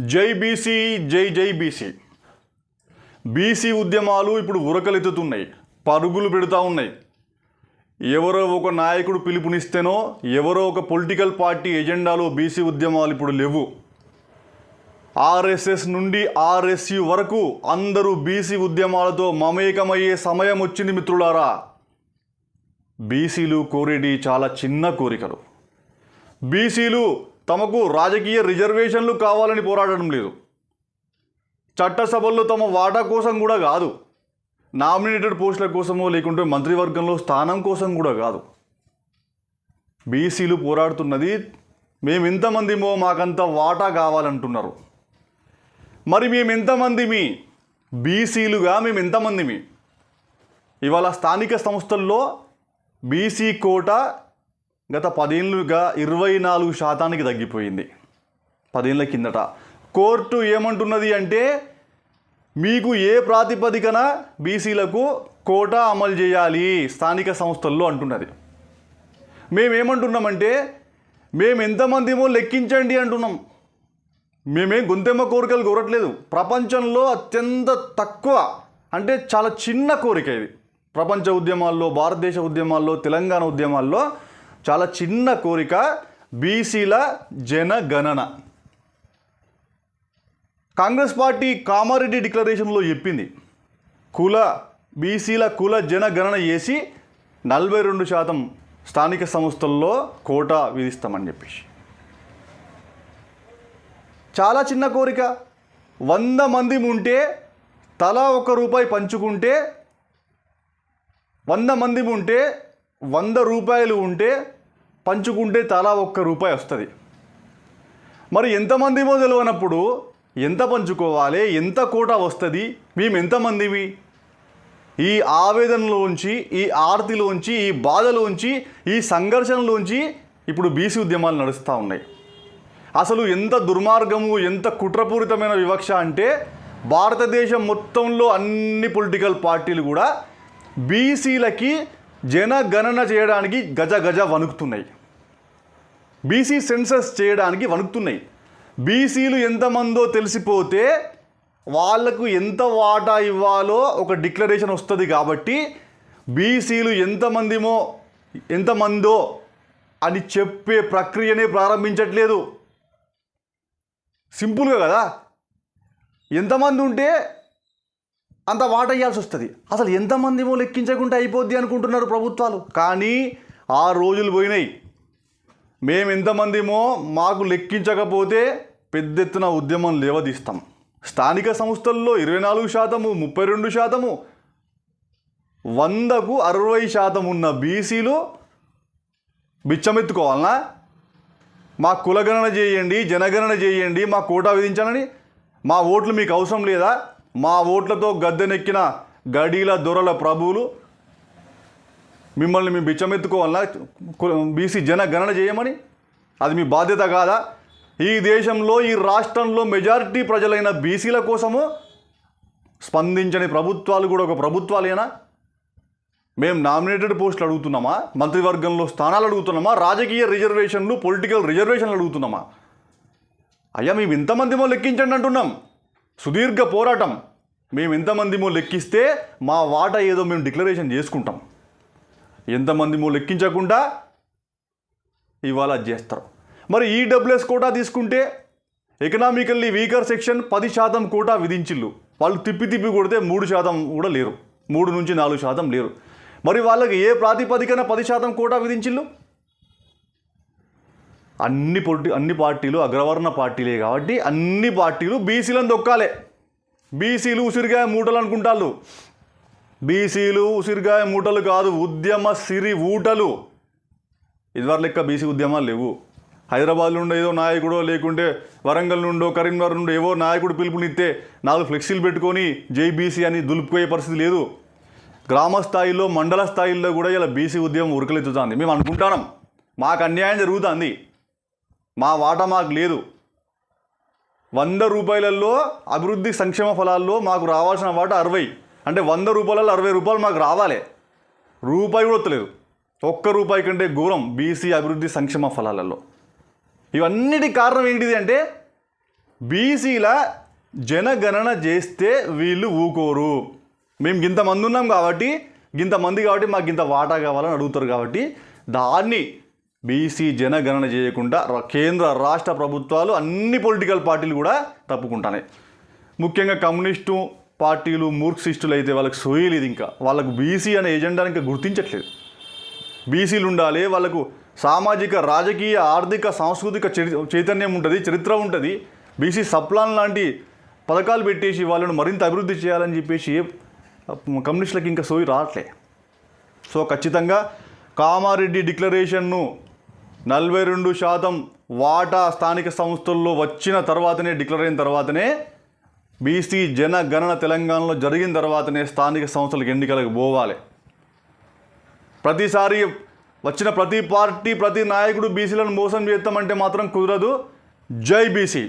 జై బీసీ జై జై బీసీ. బీసీ ఉద్యమాలు ఇప్పుడు ఉరకలెత్తుతున్నాయి పరుగులు పెడుతూ ఉన్నాయి. ఎవరో ఒక నాయకుడు పిలుపునిస్తేనో ఎవరో ఒక పొలిటికల్ పార్టీ ఎజెండాలో బీసీ ఉద్యమాలు ఇప్పుడు లేవు. ఆర్ఎస్ఎస్ నుండి ఆర్ఎస్యు వరకు అందరూ బీసీ ఉద్యమాలతో మమేకమయ్యే సమయం వచ్చింది మిత్రులారా. బీసీలు కోరేటి చాలా చిన్న కోరికలు. బీసీలు తమకు రాజకీయ రిజర్వేషన్లు కావాలని పోరాడడం లేదు. చట్టసభల్లో తమ వాటా కోసం కూడా కాదు. నామినేటెడ్ పోస్టుల కోసమో లేకుంటే మంత్రివర్గంలో స్థానం కోసం కూడా కాదు. బీసీలు పోరాడుతున్నది మేము ఎంతమందిమో మాకంత వాటా కావాలంటున్నారు. మరి మేము ఎంతమందిమి బీసీలుగా మేము ఎంతమందిమి ఇవాళ స్థానిక సంస్థల్లో బీసీ కోట గత పదేళ్ళుగా ఇరవై నాలుగు శాతానికి తగ్గిపోయింది. పదేళ్ళ కిందట. కోర్టు ఏమంటున్నది అంటే మీకు ఏ ప్రాతిపదికన బీసీలకు కోటా అమలు చేయాలి స్థానిక సంస్థల్లో అంటున్నది. మేమేమంటున్నామంటే మేము ఎంతమందిమో లెక్కించండి అంటున్నాం. మేమేం గొంతెమ్మ కోరికలు కోరట్లేదు. ప్రపంచంలో అత్యంత తక్కువ అంటే చాలా చిన్న కోరిక ఇది. ప్రపంచ ఉద్యమాల్లో భారతదేశ ఉద్యమాల్లో తెలంగాణ ఉద్యమాల్లో చాలా చిన్న కోరిక బీసీల జనగణన. కాంగ్రెస్ పార్టీ కామారెడ్డి డిక్లరేషన్లో చెప్పింది కుల బీసీల కుల జనగణన చేసి నలభై రెండు శాతం స్థానిక సంస్థల్లో కోటా విధిస్తామని చెప్పేసి. చాలా చిన్న కోరిక వంద మంది ఉంటే తలా ఒక రూపాయి పంచుకుంటే వంద మంది ఉంటే వంద రూపాయలు ఉంటే పంచుకుంటే తలా ఒక్క రూపాయి వస్తుంది. మరి ఎంతమందిమో తెలియనప్పుడు ఎంత పంచుకోవాలి ఎంత కోట వస్తుంది మేము ఎంతమందివి? ఈ ఆవేదనలోంచి ఈ ఆర్తిలోంచి ఈ బాధలోంచి ఈ సంఘర్షణలోంచి ఇప్పుడు బీసీ ఉద్యమాలు నడుస్తూ ఉన్నాయి. అసలు ఎంత దుర్మార్గము ఎంత కుట్రపూరితమైన వివక్ష అంటే భారతదేశం మొత్తంలో అన్ని పొలిటికల్ పార్టీలు కూడా బీసీలకి జనగణన చేయడానికి గజ గజ వణుకుతున్నాయి. బీసీ సెన్సస్ చేయడానికి వణుకుతున్నాయి. బీసీలు ఎంతమందో తెలిసిపోతే వాళ్ళకు ఎంత వాటా ఇవ్వాలో ఒక డిక్లరేషన్ వస్తుంది కాబట్టి బీసీలు ఎంతమందిమో ఎంతమందో అని చెప్పే ప్రక్రియనే ప్రారంభించట్లేదు. సింపుల్గా కదా? ఎంతమంది ఉంటే అంత వాటయ్యాల్సి వస్తుంది అసలు ఎంతమందిమో లెక్కించకుండా అయిపోద్ది అనుకుంటున్నారు ప్రభుత్వాలు? కానీ ఆ రోజులు పోయినాయి. మేము ఎంతమందిమో మాకు లెక్కించకపోతే పెద్ద ఎత్తున ఉద్యమం లేవదీస్తాం. స్థానిక సంస్థల్లో ఇరవై నాలుగు శాతము ముప్పై రెండు శాతము వందకు అరవై శాతం ఉన్న బీసీలు బిచ్చమెత్తుకోవాలనా? మా కులగణన చేయండి జనగణన చేయండి మా కోటా విధించాలని మా ఓట్లు మీకు అవసరం లేదా? మా ఓట్లతో గద్దెనెక్కిన గడీల దొరల ప్రభువులు మిమ్మల్ని మేము బిచ్చమెత్తుకోవాలా? బీసీ జనగణన చేయమని? అది మీ బాధ్యత కాదా? ఈ దేశంలో ఈ రాష్ట్రంలో మెజారిటీ ప్రజలైన బీసీల కోసము స్పందించని ప్రభుత్వాలు కూడా ఒక ప్రభుత్వాలేనా? మేము నామినేటెడ్ పోస్టులు అడుగుతున్నామా? మంత్రివర్గంలో స్థానాలు అడుగుతున్నామా? రాజకీయ రిజర్వేషన్లు పొలిటికల్ రిజర్వేషన్లు అడుగుతున్నామా? అయ్యా మేము ఇంతమందిమో లెక్కించండి అంటున్నాం. సుదీర్ఘ పోరాటం. మేము ఎంతమందిమో లెక్కిస్తే మా వాటా ఏదో మేము డిక్లరేషన్ చేసుకుంటాం. ఎంతమందిమో లెక్కించకుండా ఇవాళ చేస్తారు. మరి ఈడబ్ల్యూఎస్ కోటా తీసుకుంటే ఎకనామికల్లీ వీకర్ సెక్షన్ పది శాతం కోటా విధించిల్లు. వాళ్ళు తిప్పి తిప్పి కొడితే మూడు శాతం కూడా లేరు. మూడు నుంచి నాలుగు శాతం లేరు. మరి వాళ్ళకి ఏ ప్రాతిపదికన పది శాతం కోటా విధించిల్లు? అన్ని పొలిటి అన్ని పార్టీలు అగ్రవర్ణ పార్టీలే కాబట్టి అన్ని పార్టీలు బీసీలను దొక్కాలే బీసీలు ఉసిరిగాయ మూటలు అనుకుంటాళ్ళు. బీసీలు ఉసిరిగాయ మూటలు కాదు ఉద్యమ సిరి ఊటలు. ఇదివరకు లెక్క బీసీ ఉద్యమాలు లేవు. హైదరాబాద్ నుండి ఏదో నాయకుడో లేకుంటే వరంగల్ నుండో కరీంనగర్ నుండి ఏవో నాయకుడు పిలుపునిస్తే నాలుగు ఫ్లెక్సీలు పెట్టుకొని జైబీసీ అని దులుపుకోయే పరిస్థితి లేదు. గ్రామ స్థాయిలో మండల స్థాయిలో కూడా ఇలా బీసీ ఉద్యమం ఉరకలెత్తుతుంది. మేము అనుకుంటాం మాకు అన్యాయం జరుగుతుంది. మా వాటా మాకు లేదు. వంద రూపాయలలో అభివృద్ధి సంక్షేమ ఫలాల్లో మాకు రావాల్సిన వాటా అరవై. అంటే వంద రూపాయలలో అరవై రూపాయలు మాకు రావాలి. రూపాయి కూడా వస్తలేదు ఒక్క రూపాయి కంటే ఘోరం బీసీ అభివృద్ధి సంక్షేమ ఫలాలలో. ఇవన్నిటి కారణం ఏంటిది అంటే బీసీల జనగణన చేస్తే వీళ్ళు ఊకోరు. మేము ఇంతమంది ఉన్నాం కాబట్టి ఇంతమంది కాబట్టి మాకు ఇంత వాటా కావాలని అడుగుతారు కాబట్టి దాన్ని బీసీ జనగణన చేయకుండా కేంద్ర రాష్ట్ర ప్రభుత్వాలు అన్ని పొలిటికల్ పార్టీలు కూడా తప్పుకుంటున్నాయి ముఖ్యంగా కమ్యూనిస్టు పార్టీలు మూర్ఖిస్టులు అయితే వాళ్ళకి సోయలేదు ఇంకా. వాళ్ళకు బీసీ అనే ఎజెండాని ఇంకా గుర్తించట్లేదు. బీసీలు ఉండాలి వాళ్ళకు సామాజిక రాజకీయ ఆర్థిక సాంస్కృతిక చరి- చైతన్యం ఉంటుంది చరిత్ర ఉంటుంది. బీసీ సప్లాన్ లాంటి పథకాలు పెట్టేసి వాళ్ళను మరింత అభివృద్ధి చేయాలని చెప్పేసి కమ్యూనిస్టులకు ఇంకా సోయి రావట్లే సో ఖచ్చితంగా కామారెడ్డి డిక్లరేషన్ను నలభై రెండు శాతం వాటా స్థానిక సంస్థల్లో వచ్చిన తర్వాతనే డిక్లేర్ అయిన తర్వాతనే బీసీ జనగణన తెలంగాణలో జరిగిన తర్వాతనే స్థానిక సంస్థలకు ఎన్నికలకు పోవాలి. ప్రతిసారి వచ్చిన ప్రతి పార్టీ ప్రతి నాయకుడు బీసీలను మోసం చేస్తామంటే మాత్రం కుదరదు. జై బీసీ!